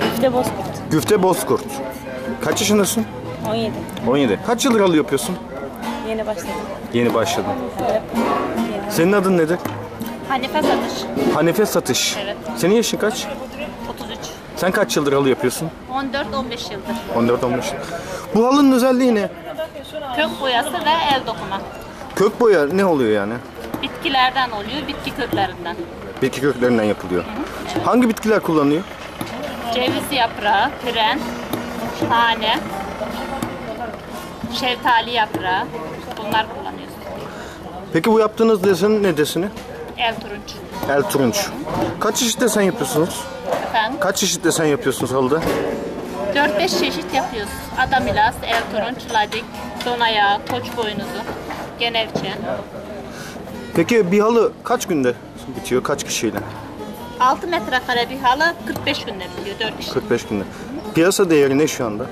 Güfte Bozkurt. Güfte Bozkurt. Kaç yaşındasın? 17. 17. Kaç yıldır halı yapıyorsun? Yeni başladım. Yeni başladın. Evet. Senin adın nedir? Hanife Satış. Hanife Satış. Evet. Senin yaşın kaç? 33. Sen kaç yıldır halı yapıyorsun? 14-15 yıldır. 14-15. Bu halının özelliği ne? Kök boyası ve el dokuma. Kök boya ne oluyor yani? Bitkilerden oluyor, bitki köklerinden. Bitki köklerinden yapılıyor. Hangi bitkiler kullanılıyor? Ceviz yaprağı, püren, tane, şeftali yaprağı. Bunlar kullanıyoruz. Peki bu yaptığınız desen ne deseni? El turunç. El turunç. Kaç çeşit desen yapıyorsunuz? Efendim? Kaç çeşit desen yapıyorsunuz halıda? 4-5 çeşit yapıyoruz. Adamilas, el turunç, ladik, don ayağı, koç boynuzu, genevçe. Peki bir halı kaç günde bitiyor? Kaç kişiyle? 6 metrekare bir halı 45 günde bitiyor, 4 kişi. 45 günde. Piyasa değeri ne şu anda?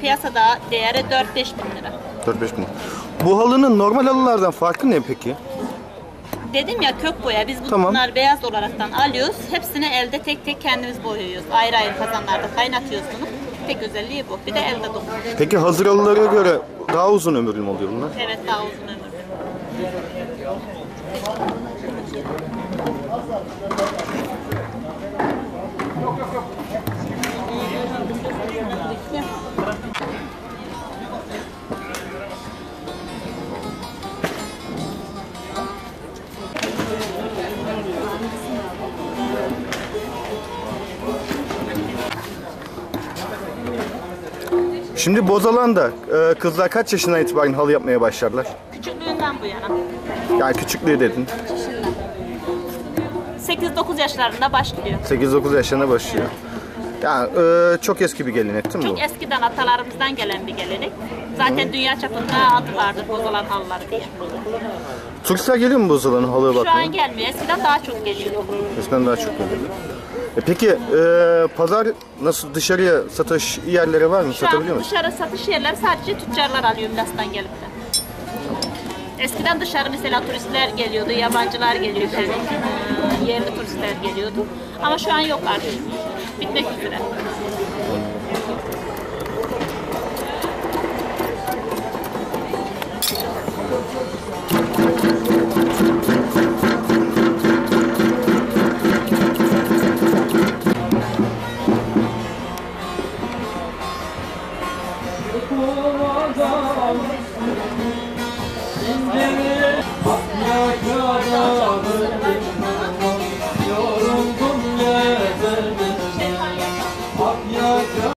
Piyasada değeri 4-5 bin lira. 4-5 bin. Bu halının normal halılardan farkı ne peki? Dedim ya kök boya biz Tamam. bunlar beyaz olaraktan alıyoruz. Hepsini elde tek tek kendimiz boyuyoruz. Ayrı ayrı kazanlarda kaynatıyoruz bunu. Tek özelliği bu. Bir de elde dokun. Peki hazır halılara göre daha uzun ömürlü mü oluyor bunlar? Evet daha uzun ömürlü. Şimdi Bozalan'da e, kızlar kaç yaşından itibaren halı yapmaya başlarlar? Küçüklüğünden bu yana. Yani küçüklüğü dedin. 8-9 yaşlarında başlıyor. 8-9 yaşlarına başlıyor. Yani e, çok eski bir gelenek değil mi bu? Çok eskiden atalarımızdan gelen bir gelenek. Zaten dünya çapında adı vardır bozalan halıları diye. Turistler geliyor mu Bozalan'a halıya Şu bakmaya? an gelmiyor. Eskiden daha çok geliyordu. Eskiden daha çok geliyor. E peki e, pazar nasıl dışarıya satış yerleri var mı? Şu an Satabiliyor musun? dışarı satış yerleri sadece tüccarlar alıyor Milas'tan gelip de. Eskiden dışarı mesela turistler geliyordu, yabancılar geliyordu, yani, e, yerli turistler geliyordu. Ama şu an yok artık. Bitmek üzere.